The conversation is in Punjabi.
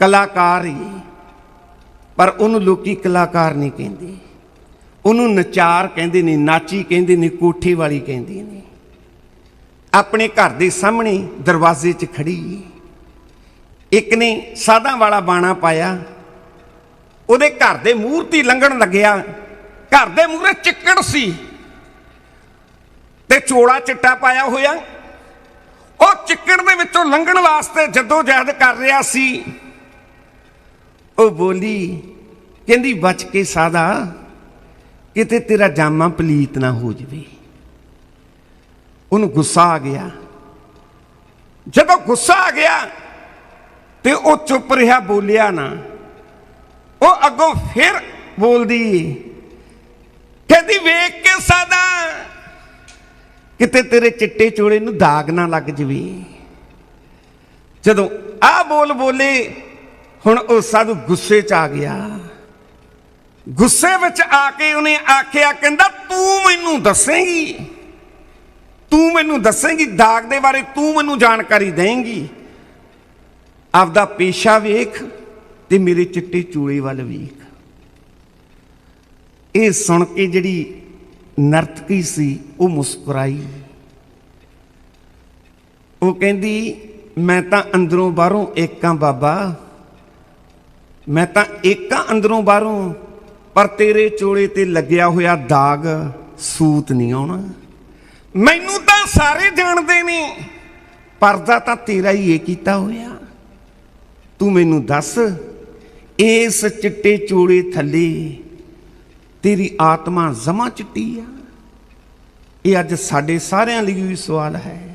ਕਲਾਕਾਰ ਹੀ। ਪਰ ਉਹਨੂੰ ਲੋਕੀ ਕਲਾਕਾਰ ਨਹੀਂ ਕਹਿੰਦੇ। ਉਹਨੂੰ ਨਚਾਰ ਕਹਿੰਦੇ ਨੇ, ਨਾਚੀ ਕਹਿੰਦੇ ਨੇ, ਕੋਠੀ ਵਾਲੀ ਕਹਿੰਦੇ ਨੇ। ਆਪਣੇ ਘਰ ਦੇ ਸਾਹਮਣੇ ਦਰਵਾਜ਼ੇ 'ਚ ਖੜੀ। ਇੱਕ ਨੇ ਸਾਧਾਂ ਵਾਲਾ ਬਾਣਾ ਪਾਇਆ। ਉਹਦੇ ਘਰ ਦੇ ਮੂਰਤੀ ਲੰਘਣ ਲੱਗਿਆ। ਘਰ ਦੇ ਮੂਹਰੇ ਚਿੱਕੜ ਸੀ। ਤੇ ਚੋਲਾ ਚਿੱਟਾ ਪਾਇਆ ਹੋਇਆ। ਉਹ ਚਿੱਕੜ ਦੇ ਵਿੱਚੋਂ ਲੰਘਣ ਵਾਸਤੇ ਜਦੋਂ ਜਹਿਦ ਕਰ ਰਿਹਾ ਸੀ ਉਹ ਬੋਲੀ, ਕਹਿੰਦੀ, ਬਚ ਕੇ ਸਾਦਾ ਕਿਤੇ ਤੇਰਾ ਜਾਮਾ ਪਲੀਤ ਨਾ ਹੋ ਜਵੇ। ਉਹਨੂੰ ਗੁੱਸਾ ਆ ਗਿਆ। ਜਦੋਂ ਗੁੱਸਾ ਆ ਗਿਆ ਤੇ ਉਹ ਚੁੱਪ ਰਿਹਾ, ਬੋਲਿਆ ਨਾ। ਉਹ ਅੱਗੋਂ ਫਿਰ ਬੋਲਦੀ, ਕਹਿੰਦੀ, ਵੇਖ ਕੇ ਸਾਦਾ ਕਿਤੇ ਤੇਰੇ ਚਿੱਟੇ ਚੋਲੇ ਨੂੰ ਦਾਗ ਨਾ ਲੱਗ ਜਵੇ। ਜਦੋਂ ਆ ਬੋਲ ਬੋਲੇ ਹੁਣ ਉਹ ਸਾਧੂ ਗੁੱਸੇ 'ਚ ਆ ਗਿਆ। ਗੁੱਸੇ ਵਿੱਚ ਆ ਕੇ ਉਹਨੇ ਆਖਿਆ, ਕਹਿੰਦਾ, ਤੂੰ ਮੈਨੂੰ ਦੱਸੇਂਗੀ। ਤੂੰ ਮੈਨੂੰ ਦੱਸੇਂਗੀ, ਦਾਗ ਦੇ ਬਾਰੇ ਤੂੰ ਮੈਨੂੰ ਜਾਣਕਾਰੀ ਦੇਂਗੀ। ਆਪਦਾ ਪੇਸ਼ਾ ਵੇਖ ਤੇ ਮੇਰੇ ਚਿੱਟੇ ਚੂੜੇ ਵੱਲ ਵੇਖ। ਇਹ ਸੁਣ ਕੇ ਜਿਹੜੀ ਨਰਤਕੀ ਸੀ, ਉਹ ਮੁਸਕਰਾਈ। ਉਹ ਕਹਿੰਦੀ, ਮੈਂ ਤਾਂ ਅੰਦਰੋਂ ਬਾਹਰੋਂ ਏਕਾਂ ਬਾਬਾ ਮੈਂ ਤਾਂ ਏਕਾ ਅੰਦਰੋਂ ਬਾਹਰੋਂ, ਪਰ ਤੇਰੇ ਚੋਲੇ ਤੇ ਲੱਗਿਆ ਹੋਇਆ ਦਾਗ ਸੂਤ ਨਹੀਂ ਆਉਣਾ। ਮੈਨੂੰ ਤਾਂ ਸਾਰੇ ਜਾਣਦੇ ਨੇ, ਪਰਦਾ ਤਾਂ ਤੇਰਾ ਹੀ ਇਹ ਕੀਤਾ ਹੋਇਆ। ਤੂੰ ਮੈਨੂੰ ਦੱਸ, ਇਸ ਚਿੱਟੇ ਚੋਲੇ ਥੱਲੇ ਤੇਰੀ ਆਤਮਾ ਜਮਾ ਚਿੱਟੀ ਆ? ਇਹ ਅੱਜ ਸਾਡੇ ਸਾਰਿਆਂ ਲਈ ਵੀ ਸਵਾਲ ਹੈ।